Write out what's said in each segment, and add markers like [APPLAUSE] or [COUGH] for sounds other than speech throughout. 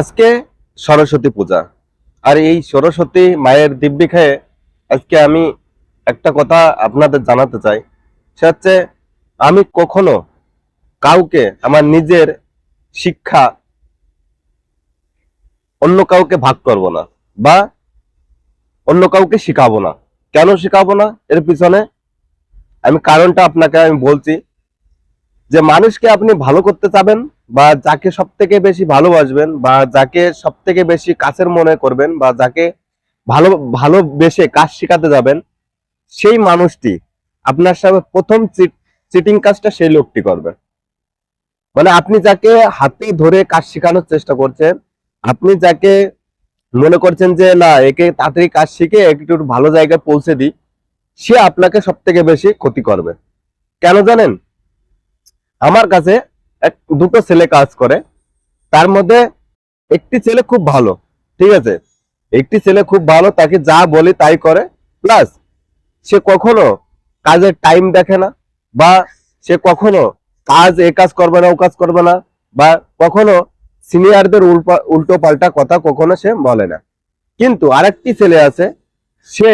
আজকে সরস্বতী পূজা। আর এই সরস্বতী মায়ের দিব্যি খেয়ে আজকে আমি একটা কথা আপনাদের জানাতে চাই। সে হচ্ছে, আমি কখনো কাউকে আমার নিজের শিক্ষা অন্য কাউকে ভাগ করব না বা অন্য কাউকে শিখাবো না। কেন শিখাবো না? এর পিছনে আমি কারণটা আপনাকে আমি বলছি যে মানুষকে আপনি ভালো করতে চাবেন বা যাকে সব থেকে বেশি ভালোবাসবেন বা যাকে সব থেকে বেশি কাছের মনে করবেন বা যাকে ভালো ভালোবেসে কাজ শেখাতে যাবেন, সেই মানুষটি আপনার সাথে প্রথম চিটিং কাজটা সেই লোকটি করবে। মানে আপনি যাকে হাতে ধরে কাজ শেখানোর চেষ্টা করছেন, আপনি যাকে মনে করছেন যে, না, একে তাড়াতাড়ি কাজ শিখে একটু ভালো জায়গায় পৌঁছে দিই, সে আপনাকে সব থেকে বেশি ক্ষতি করবে। কেন জানেন? আমার কাছে এক, দুটো ছেলে কাজ করে। তার মধ্যে একটি ছেলে খুব ভালো, ঠিক আছে? একটি ছেলে খুব ভালো, তাকে যা বলি তাই করে। প্লাস সে কখনো কাজের টাইম দেখে না, বা সে কখনো কাজ এ কাজ করবে না, ও কাজ করবে না, বা কখনো সিনিয়রদের উল্টো পাল্টা কথা কখনো সে বলে না। কিন্তু আরেকটি ছেলে আছে, সে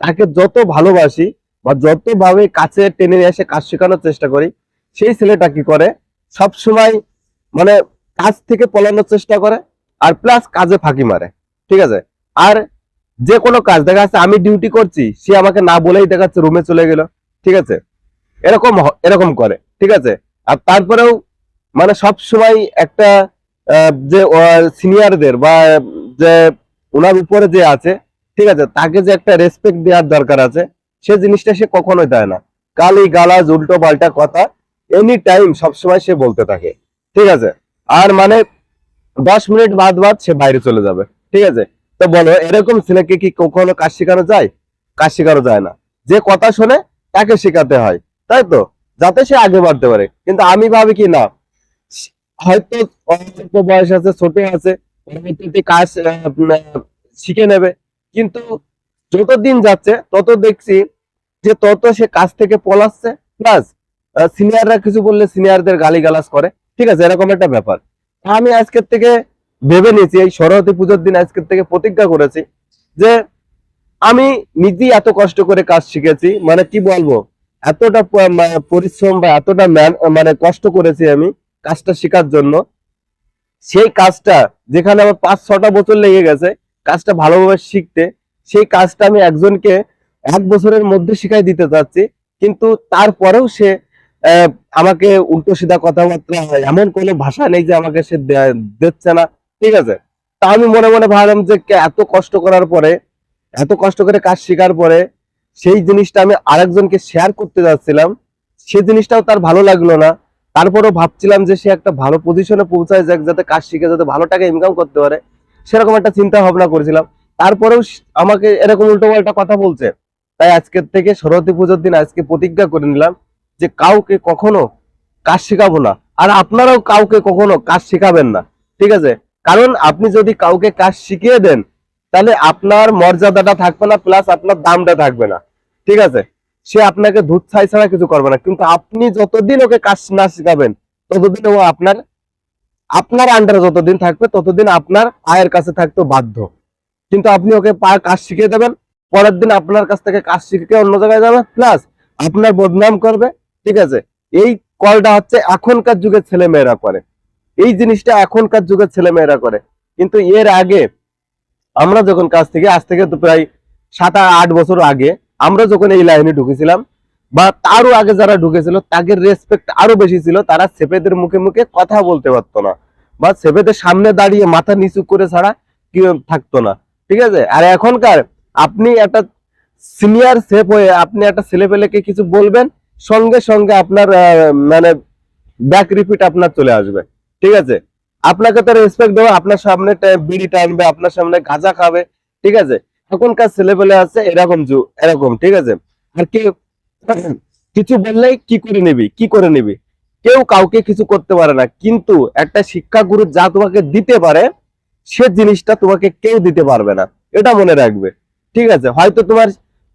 তাকে যত ভালোবাসি বা যতভাবে কাছে টেনে নিয়ে এসে কাজ শেখানোর চেষ্টা করি, সেই ছেলেটা কি করে? সব সময় মানে কাজ থেকে পলানোর চেষ্টা করে, আর প্লাস কাজে ফাঁকি মারে। ঠিক আছে? আর যে কোনো কাজ, দেখা যাচ্ছে আমি ডিউটি করছি, সে আমাকে না বলেই দেখা যাচ্ছে রুমে চলে গেল। ঠিক আছে? এরকম এরকম করে। ঠিক আছে? আর তারপরেও মানে সব সময় একটা যে সিনিয়রদের বা যে ওনার উপরে যে আছে, ঠিক আছে? তাকে যে একটা রেসপেক্ট দেওয়ার দরকার আছে, সে জিনিসটা সে কখনোই দেয় না। গালি গালাজ, উল্টো পাল্টা কথা এনি টাইম সবসময় সে বলতে থাকে। ঠিক আছে? আর মানে দশ মিনিট বাদ বাদ সে বাইরে চলে যাবে। ঠিক আছে? তো বলো, এরকম ছেলেকে কি কখনো কাজ শেখানো যায়? কাজ শেখানো যায় না। যে কথা শোনে, তাকে শেখাতে হয়। তাই তো? যাতে সে আগে বাড়তে পারে। কিন্তু আমি ভাবি কি না, হয়তো অল্প বয়স আছে, ছোট আছে কাজ শিখে নেবে। কিন্তু যত দিন যাচ্ছে, তত দেখছি যে তত সে কাজ থেকে পলাচ্ছে। প্লাস সিনিয়ররা কিছু বললে সিনিয়রদের গালি গালিগালাজ করে। ঠিক আছে, এরকম একটা ব্যাপার। আমি আজকের থেকে ভেবে নিয়েছি, এই সরস্বতী পুজোর দিন আজকের থেকে প্রতিজ্ঞা করেছি যে আমি নিজেই এত কষ্ট করে কাজ শিখেছি। মানে কি বলব, এতটা পরিশ্রম বা এতটা মানে কষ্ট করেছি আমি কাজটা শেখার জন্য। সেই কাজটা, যেখানে আমার পাঁচ, ছটা বছর লেগে গেছে কাজটা ভালোভাবে শিখতে, সেই কাজটা আমি একজনকে এক বছরের মধ্যে শিখাই দিতে চাচ্ছি। কিন্তু তারপরেও সে আমাকে উল্টো সিধা কথাবার্তা হয়। এমন কোনো ভাষা নেই যে আমাকে সে দে- দিচ্ছে না। ঠিক আছে? তা আমি মনে মনে ভাবলাম যে এত কষ্ট করার পরে, এত কষ্ট করে কাজ শেখার পরে, সেই জিনিসটা আমি আরেকজনকে শেয়ার করতে যাচ্ছিলাম। সে জিনিসটাও তার ভালো লাগল না। তারপরেও ভাবছিলাম যে সে একটা ভালো পজিশনে পৌঁছায় যাক, যাতে কাজ শিখে, যাতে ভালো টাকা ইনকাম করতে পারে। সেরকম একটা চিন্তা ভাবনা করেছিলাম। তারপরেও আমাকে এরকম উল্টো পাল্টা কথা বলছে। তাই আজকের থেকে সরস্বতী পুজোর দিন আজকে প্রতিজ্ঞা করে নিলাম। যে কাউকে কখনো কাজ শেখাবো না। আর আপনারাও কাউকে কখনো কাজ শেখাবেন না। ঠিক আছে? কারণ আপনি যদি কাউকে কাজ শিখিয়ে দেন, তাহলে আপনার মর্যাদাটা থাকবে না প্লাস আপনার দামটা থাকবে না। ঠিক আছে? সে আপনাকে দুধ ছাই ছাড়া কিছু করবে না। কিন্তু আপনি যতদিন ওকে কাজ না শিখাবেন, ততদিন ও আপনার আপনার আন্ডারে যতদিন থাকবে, ততদিন আপনার আয়ের কাছে থাকতে বাধ্য। কিন্তু আপনি ওকে কাজ শিখিয়ে দেবেন, পরের দিন আপনার কাছ থেকে কাজ শিখে অন্য জায়গায় যাবে? প্লাস আপনার বদনাম করবে ঠিক আছে? এই কলটা হচ্ছে এখনকার যুগের ছেলে মেয়েরা করে। এই জিনিসটা এখনকার যুগের ছেলে মেয়েরা করে। কিন্তু এর আগে আমরা যখন কাজ থেকে, আজ থেকে তো প্রায় সাত আট বছর আগে আমরা যখন এই লাইনে ঢুকেছিলাম, বা তারও আগে যারা ঢুকেছিল, তাদের রেসপেক্ট আরও বেশি ছিল। তারা সেপেদের মুখে মুখে কথা বলতে পারতো না, বা সেপেদের সামনে দাঁড়িয়ে মাথা নিচু করে ছাড়া কি থাকতো না। ঠিক আছে? আর এখনকার আপনি একটা সিনিয়র সেফ হয়ে আপনি একটা ছেলেপেলেকে কিছু বলবেন সঙ্গে সঙ্গে আপনার মানে ব্যাক রিপিট আপনার চলে আসবে। ঠিক আছে? আপনাকে তো রেসপেক্ট দেবো, আপনার সামনে বিড়ি টানবে, আপনার সামনে গাঁজা খাবে, ঠিক আছে? এখনকার ছেলেপেলে আছে এরকম যু এরকম, ঠিক আছে? আর কি [CLEARS THROAT] কিছু বললেই কি করে নিবি, কি করে নিবি? কেউ কাউকে কিছু করতে পারে না, কিন্তু একটা শিক্ষাগুরু যা তোমাকে দিতে পারে, সে জিনিসটা তোমাকে কেউ দিতে পারবে না। এটা মনে রাখবে, ঠিক আছে? হয়তো তোমার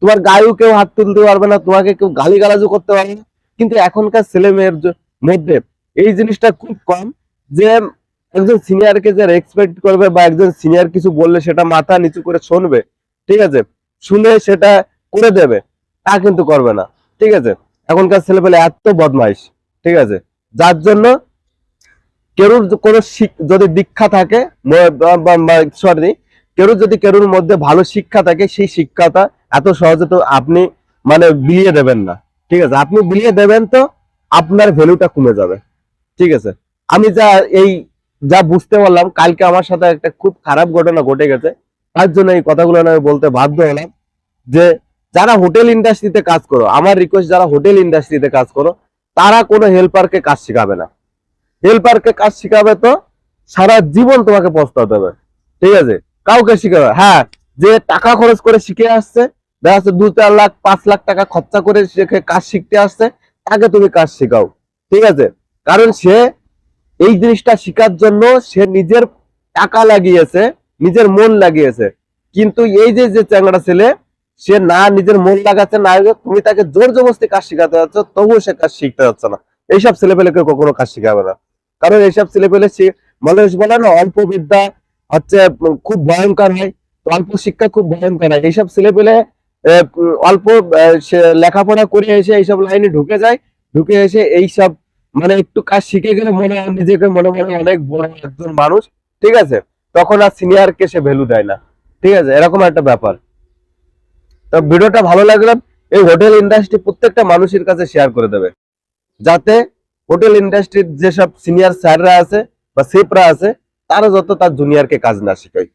তোমার গায়েও কেউ হাত তুলতে পারবে না, তোমাকে কেউ গালি গালাজও করতে পারবে না। কিন্তু এখনকার ছেলে মেয়ের মধ্যে এই জিনিসটা খুব কম যে একজন সিনিয়রকে যে রেসপেক্ট করবে বা একজন সিনিয়র কিছু বললে সেটা মাথা নিচু করে শুনবে, ঠিক আছে? শুনে সেটা করে দেবে, তা কিন্তু করবে না, ঠিক আছে? এখনকার ছেলেপেলে এত বদমাইশ, ঠিক আছে? যার জন্য কেরুর কোনো যদি দীক্ষা থাকে সরি কেরুর যদি কেরুর মধ্যে ভালো শিক্ষা থাকে, সেই শিক্ষাটা এত সহজে তো আপনি মানে বিলিয়ে দেবেন না। ঠিক আছে? আপনি বিলিয়ে দেবেন তো আপনার ভ্যালুটা কমে যাবে। ঠিক আছে? আমি যা এই যা বুঝতে পারলাম, কালকে আমার সাথে একটা খুব খারাপ ঘটনা ঘটে গেছে। তার জন্য এই কথাগুলো আমি বলতে বাধ্য হলাম যে যারা হোটেল ইন্ডাস্ট্রিতে কাজ করো, আমার রিকোয়েস্ট যারা হোটেল ইন্ডাস্ট্রিতে কাজ করো, তারা কোনো হেল্পারকে কাজ শেখাবে না। হেল্পারকে কাজ শেখাবে তো সারা জীবন তোমাকে পস্তাতে হবে। ঠিক আছে? কাউকে শিখাবে হ্যাঁ যে টাকা খরচ করে শিখে আসছে দেখা যাচ্ছে দু চার লাখ, পাঁচ লাখ টাকা খরচা করে শিখে কাজ শিখতে আসছে, তাকে তুমি কাজ শেখাও। ঠিক আছে? কারণ সে এই জিনিসটা শেখার জন্য সে নিজের টাকা লাগিয়েছে, নিজের মন লাগিয়েছে। কিন্তু এই যে যে চ্যাংড়া ছেলে, সে না নিজের মন লাগাচ্ছে, না তুমি তাকে জোর জবরদস্তি কাজ শেখাতে যাচ্ছ, তবুও সে কাজ শিখতে যাচ্ছে না। এইসব ছেলেপেলেকে কখনো কাজ শেখাবে না। কারণ এইসব ছেলেপেলে সে- মানুষ বলে না, অল্প বিদ্যা হচ্ছে খুব ভয়ঙ্কর হয়। অল্প শিক্ষা খুব ভয়ঙ্কর হয়। এইসব ছেলেপেলে অল্প লেখাপড়া করে এসে এইসব লাইনে ঢুকে যায়। ঢুকে এসে এইসব মানে একটু কাজ শিখে গেলে মনে হয় নিজেকে মনে মনে অনেক বড় একজন মানুষ, ঠিক আছে? তখন আর সিনিয়রকে সে ভ্যালু দেয় না, ঠিক আছে? এরকম একটা ব্যাপার। তো ভিডিওটা ভালো লাগলে এই হোটেল ইন্ডাস্ট্রি প্রত্যেকটা মানুষের কাছে শেয়ার করে দেবে। যাতে হোটেল ইন্ডাস্ট্রির যেসব সিনিয়র স্যাররা আছে বা সেফরা আছে, তারা যত তার জুনিয়রকে কাজ না শেখায়।